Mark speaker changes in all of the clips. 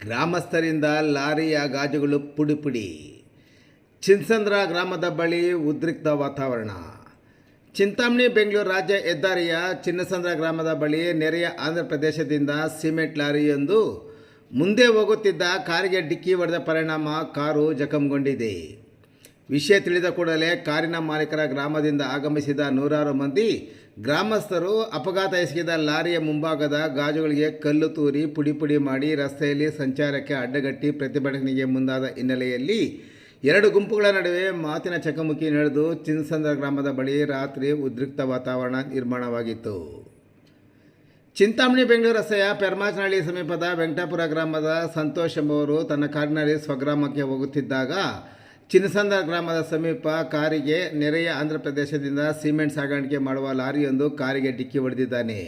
Speaker 1: ಗ್ರಾಮಸ್ಥರಿಂದ ಲಾರಿಯ ಗಾಜುಗಳು ಪುಡಿಪುಡಿ ಪುಡಿ. ಚಿನ್ಸಂದ್ರ ಗ್ರಾಮದ ಬಳಿ ಉದ್ರಿಕ್ತ ವಾತಾವರಣ. ಚಿಂತಾಮಣಿ ಬೆಂಗಳೂರು ರಾಜ್ಯ ಹೆದ್ದಾರಿಯ ಚಿನ್ನಸಂದ್ರ ಗ್ರಾಮದ ಬಳಿ ನೆರೆಯ ಆಂಧ್ರ ಪ್ರದೇಶದಿಂದ ಸಿಮೆಂಟ್ ಲಾರಿಯೊಂದು ಮುಂದೆ ಹೋಗುತ್ತಿದ್ದ ಕಾರಿಗೆ ಡಿಕ್ಕಿ ಹೊಡೆದ ಪರಿಣಾಮ ಕಾರು ಜಖಂಗೊಂಡಿದೆ. ವಿಷಯ ತಿಳಿದ ಕೂಡಲೇ ಕಾರಿನ ಮಾಲೀಕರ ಗ್ರಾಮದಿಂದ ಆಗಮಿಸಿದ ನೂರಾರು ಮಂದಿ ಗ್ರಾಮಸ್ಥರು ಅಪಘಾತ ಎಸಗಿದ ಲಾರಿಯ ಮುಂಭಾಗದ ಗಾಜುಗಳಿಗೆ ಕಲ್ಲು ತೂರಿ, ಪುಡಿ ಪುಡಿ ಮಾಡಿ ರಸ್ತೆಯಲ್ಲಿ ಸಂಚಾರಕ್ಕೆ ಅಡ್ಡಗಟ್ಟಿ ಪ್ರತಿಭಟನೆಗೆ ಮುಂದಾದ ಹಿನ್ನೆಲೆಯಲ್ಲಿ ಎರಡು ಗುಂಪುಗಳ ನಡುವೆ ಮಾತಿನ ಚಕಮಕಿ ನಡೆದು ಚಿನ್ಸಂದ್ರ ಗ್ರಾಮದ ಬಳಿ ರಾತ್ರಿ ಉದ್ರಿಕ್ತ ವಾತಾವರಣ ನಿರ್ಮಾಣವಾಗಿತ್ತು. ಚಿಂತಾಮಣಿ ಬೆಂಗಳೂರು ರಸ್ತೆಯ ಪೆರ್ಮಾಚನಹಳ್ಳಿ ಸಮೀಪದ ವೆಂಕಟಾಪುರ ಗ್ರಾಮದ ಸಂತೋಷ್ ಎಂಬುವರು ತನ್ನ ಕಾರಿನಲ್ಲಿ ಸ್ವಗ್ರಾಮಕ್ಕೆ ಹೋಗುತ್ತಿದ್ದಾಗ ಚಿನ್ನಸಂದ್ರ ಗ್ರಾಮದ ಸಮೀಪ ಕಾರಿಗೆ ನೆರೆಯ ಆಂಧ್ರ ಪ್ರದೇಶದಿಂದ ಸಿಮೆಂಟ್ ಸಾಗಾಣಿಕೆ ಮಾಡುವ ಲಾರಿಯೊಂದು ಕಾರಿಗೆ ಡಿಕ್ಕಿ ಹೊಡೆದಿದ್ದಾನೆ.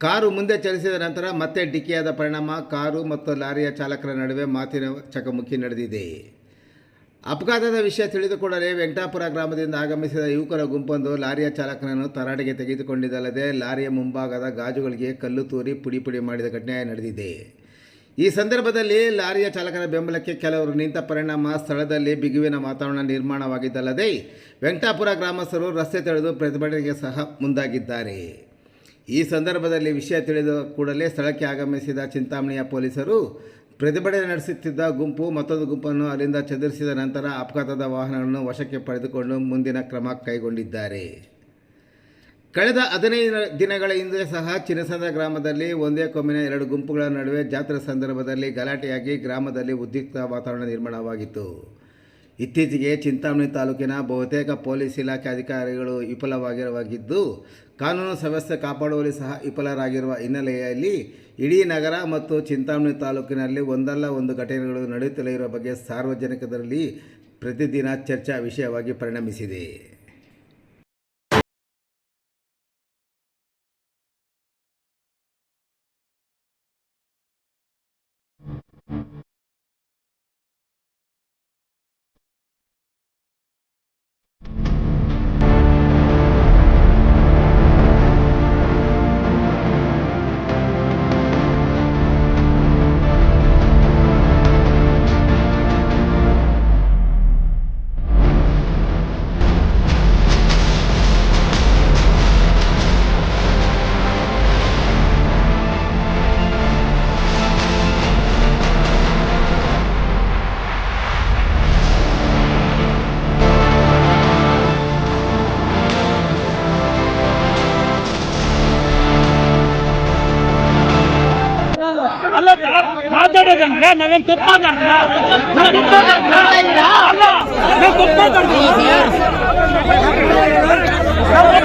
Speaker 1: ಕಾರು ಮುಂದೆ ಚಲಿಸಿದ ನಂತರ ಮತ್ತೆ ಡಿಕ್ಕಿಯಾದ ಪರಿಣಾಮ ಕಾರು ಮತ್ತು ಲಾರಿಯ ಚಾಲಕರ ನಡುವೆ ಮಾತಿನ ಚಕಮಕಿ ನಡೆದಿದೆ. ಅಪಘಾತದ ವಿಷಯ ತಿಳಿದುಕೊಳ್ಳಲೇ ವೆಂಕಟಾಪುರ ಗ್ರಾಮದಿಂದ ಆಗಮಿಸಿದ ಯುವಕರ ಗುಂಪೊಂದು ಲಾರಿಯ ಚಾಲಕನನ್ನು ತರಾಟೆಗೆ ತೆಗೆದುಕೊಂಡಿದ್ದಲ್ಲದೆ ಲಾರಿಯ ಮುಂಭಾಗದ ಗಾಜುಗಳಿಗೆ ಕಲ್ಲು ತೂರಿ ಪುಡಿ ಪುಡಿ ಮಾಡಿದ ಘಟನೆ ನಡೆದಿದೆ. ಈ ಸಂದರ್ಭದಲ್ಲಿ ಲಾರಿಯ ಚಾಲಕನ ಬೆಂಬಲಕ್ಕೆ ಕೆಲವರು ನಿಂತ ಪರಿಣಾಮ ಸ್ಥಳದಲ್ಲಿ ಬಿಗುವಿನ ವಾತಾವರಣ ನಿರ್ಮಾಣವಾಗಿದ್ದಲ್ಲದೆ ವೆಂಕಟಾಪುರ ಗ್ರಾಮಸ್ಥರು ರಸ್ತೆ ತಡೆದು ಪ್ರತಿಭಟನೆಗೆ ಸಹ ಮುಂದಾಗಿದ್ದಾರೆ. ಈ ಸಂದರ್ಭದಲ್ಲಿ ವಿಷಯ ತಿಳಿದ ಕೂಡಲೇ ಸ್ಥಳಕ್ಕೆ ಆಗಮಿಸಿದ ಚಿಂತಾಮಣಿಯ ಪೊಲೀಸರು ಪ್ರತಿಭಟನೆ ನಡೆಸುತ್ತಿದ್ದ ಗುಂಪು ಮತ್ತೊಂದು ಗುಂಪನ್ನು ಅಲ್ಲಿಂದ ಚದುರಿಸಿದ ನಂತರ ಅಪಘಾತದ ವಾಹನಗಳನ್ನು ವಶಕ್ಕೆ ಪಡೆದುಕೊಂಡು ಮುಂದಿನ ಕ್ರಮ ಕೈಗೊಂಡಿದ್ದಾರೆ. ಕಳೆದ ಹದಿನೈದು ದಿನಗಳ ಹಿಂದೆ ಸಹ ಚಿನಸಂದ ಗ್ರಾಮದಲ್ಲಿ ಒಂದೇ ಕೊಮ್ಮಿನ ಎರಡು ಗುಂಪುಗಳ ನಡುವೆ ಜಾತ್ರೆ ಸಂದರ್ಭದಲ್ಲಿ ಗಲಾಟೆಯಾಗಿ ಗ್ರಾಮದಲ್ಲಿ ಉದ್ರಿಕ್ತ ವಾತಾವರಣ ನಿರ್ಮಾಣವಾಗಿತ್ತು. ಇತ್ತೀಚೆಗೆ ಚಿಂತಾಮಣಿ ತಾಲೂಕಿನ ಬಹುತೇಕ ಪೊಲೀಸ್ ಇಲಾಖೆ ಅಧಿಕಾರಿಗಳು ವಿಫಲವಾಗಿರುವಾಗಿದ್ದು, ಕಾನೂನು ವ್ಯವಸ್ಥೆ ಕಾಪಾಡುವಲ್ಲಿ ಸಹ ವಿಫಲರಾಗಿರುವ ಹಿನ್ನೆಲೆಯಲ್ಲಿ ಇಡೀ ನಗರ ಮತ್ತು ಚಿಂತಾಮಣಿ ತಾಲೂಕಿನಲ್ಲಿ ಒಂದಲ್ಲ ಒಂದು ಘಟನೆಗಳು ನಡೆಯುತ್ತಲೇ ಇರುವ ಬಗ್ಗೆ ಸಾರ್ವಜನಿಕರಲ್ಲಿ ಪ್ರತಿದಿನ ಚರ್ಚಾ ವಿಷಯವಾಗಿ ಪರಿಣಮಿಸಿದೆ.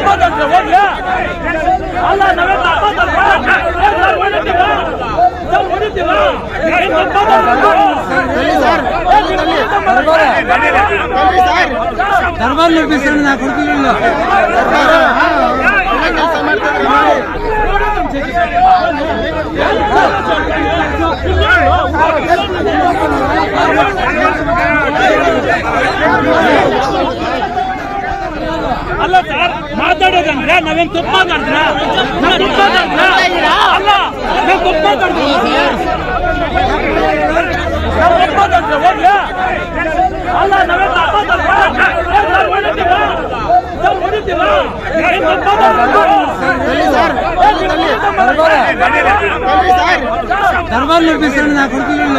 Speaker 2: ಮಾತಾಡ್ದ ಹೋಗ್ಲಾ ಅಲ್ಲ ನಾವೇನ್ ತಪ್ಪು ಮಾತಾಡ್ದ ಏನ್ ನಾವ್ ಹೊಡಿತೀವ ನಾವ್ ಹೊಡಿತೀವ ಏನ್ ತಪ್ಪು
Speaker 3: ದರ್ಬಾರ್ ನಿರ್ಮಿಸೋಣ ನಾ ಕೊಡ್ತೀನಿಲ್ಲ
Speaker 2: ಅಲ್ಲ ಸರ್ ಮಾತಾಡೋದಂದ್ರೆ ನಾವೇನ್ ತಪ್ಪು ಮಾತಾಡಿದ್ರ ನಾವ್ ತಪ್ಪು ಮಾತಾಡಿದ್ರ ಅಲ್ಲ ನಾವ್ ತಪ್ಪು ಮಾತಾಡಿದ್ರ ನಾವ್ ತಪ್ಪು ಮಾತಾಡಿದ್ರ ಹೋಗ್ಲಿ ಅಲ್ಲ ನಾವೇನ್ ತಪ್ಪು ಮಾತಾಡಿದ್ರ ಏ, ನಾವ್ ಹೊಡಿತೀವಾ? ನಾವ್ ಹೊಡಿತೀವಾ? ಏನ್ ತಪ್ಪು ಮಾತಾಡಿದ್ರ?
Speaker 3: ದರ್ಬಾರ್ ನೋಟಿಸ್ ನಾ ಕೊಡ್ತಿರ್ಲಿಲ್ಲ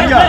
Speaker 2: అయ్యా